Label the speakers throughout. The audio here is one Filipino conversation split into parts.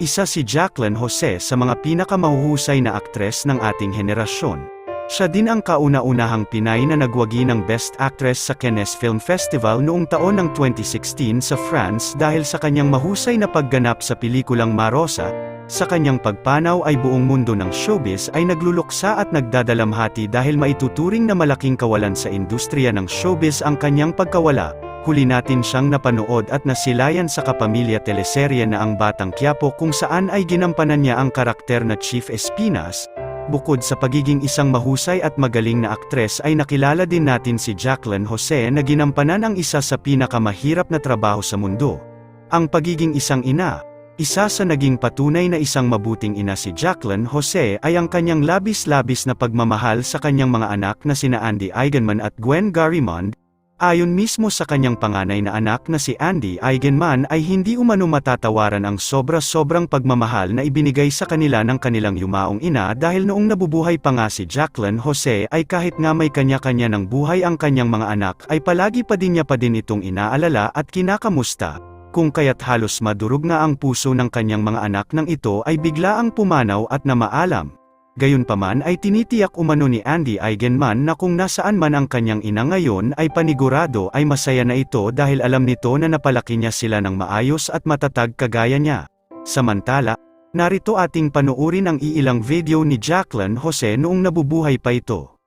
Speaker 1: Isa si Jacqueline Jose sa mga pinakamahuhusay na aktres ng ating henerasyon. Siya din ang kauna-unahang Pinay na nagwagi ng Best Actress sa Cannes Film Festival noong taon ng 2016 sa France dahil sa kanyang mahusay na pagganap sa pelikulang Marosa, sa kanyang pagpanaw ay buong mundo ng showbiz ay nagluluksa at nagdadalamhati dahil maituturing na malaking kawalan sa industriya ng showbiz ang kanyang pagkawala. Huli natin siyang napanood at nasilayan sa kapamilya teleserye na ang Batang Quiapo kung saan ay ginampanan niya ang karakter na Chief Espinas. Bukod sa pagiging isang mahusay at magaling na aktres ay nakilala din natin si Jacqueline Jose na ginampanan ang isa sa pinakamahirap na trabaho sa mundo. Ang pagiging isang ina, isa sa naging patunay na isang mabuting ina si Jacqueline Jose ay ang kanyang labis-labis na pagmamahal sa kanyang mga anak na sina Andy Eigenman at Gwen Garimond. Ayon mismo sa kanyang panganay na anak na si Andy Eigenman ay hindi umano matatawaran ang sobra-sobrang pagmamahal na ibinigay sa kanila ng kanilang yumaong ina dahil noong nabubuhay pa nga si Jacqueline Jose ay kahit nga may kanya-kanya ng buhay ang kanyang mga anak ay palagi pa din niya pa din itong inaalala at kinakamusta kung kaya't halos madurog nga ang puso ng kanyang mga anak nang ito ay biglaang pumanaw at namaalam. Gayunpaman ay tinitiyak umano ni Andy Eigenman na kung nasaan man ang kanyang ina ngayon ay panigurado ay masaya na ito dahil alam nito na napalaki niya sila ng maayos at matatag kagaya niya. Samantala, narito ating panuurin ang iilang video ni Jacqueline Jose noong nabubuhay pa ito.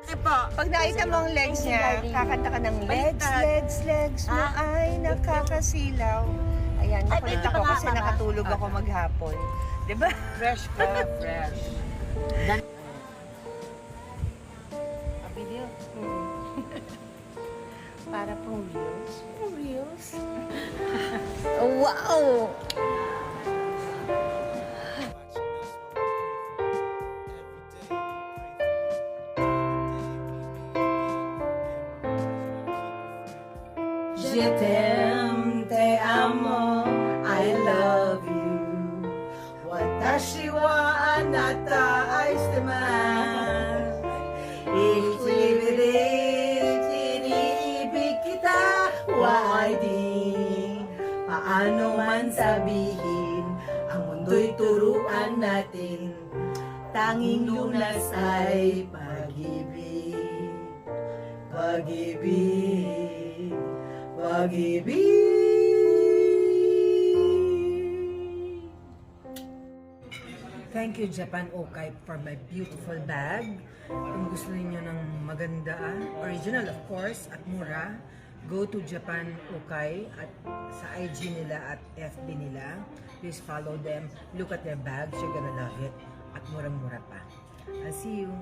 Speaker 2: Kasi po,
Speaker 3: Pag nakita mo ang legs niya, kakanta ka ng legs,
Speaker 2: Baliktad.
Speaker 3: legs, legs mo
Speaker 2: Ah.
Speaker 3: ay nakakasilaw. Ayan,
Speaker 2: Ay,
Speaker 3: nakulit
Speaker 2: pwede
Speaker 3: ako
Speaker 2: nga,
Speaker 3: kasi
Speaker 2: mama?
Speaker 3: nakatulog ako
Speaker 2: Ah.
Speaker 3: maghapon. Di ba?
Speaker 2: fresh ka, fresh. Dan-
Speaker 3: Video. Para pong reels. Pong reels. wow!
Speaker 2: Je t'aime, te amo, I love you. Watashi wa anata aisteman. Ichibirit, iniibig kita, why di? Paano man sabihin, ang mundo'y turuan natin. Tanging lunas ay pag-ibig. Pag-ibig, pag-ibig.
Speaker 4: Thank you Japan Okay for my beautiful bag. Kung gusto niyo ng maganda, original of course, at mura, go to Japan Okay at sa IG nila at FB nila. Please follow them. Look at their bags. You're gonna love it. At murang-mura pa. I'll see you.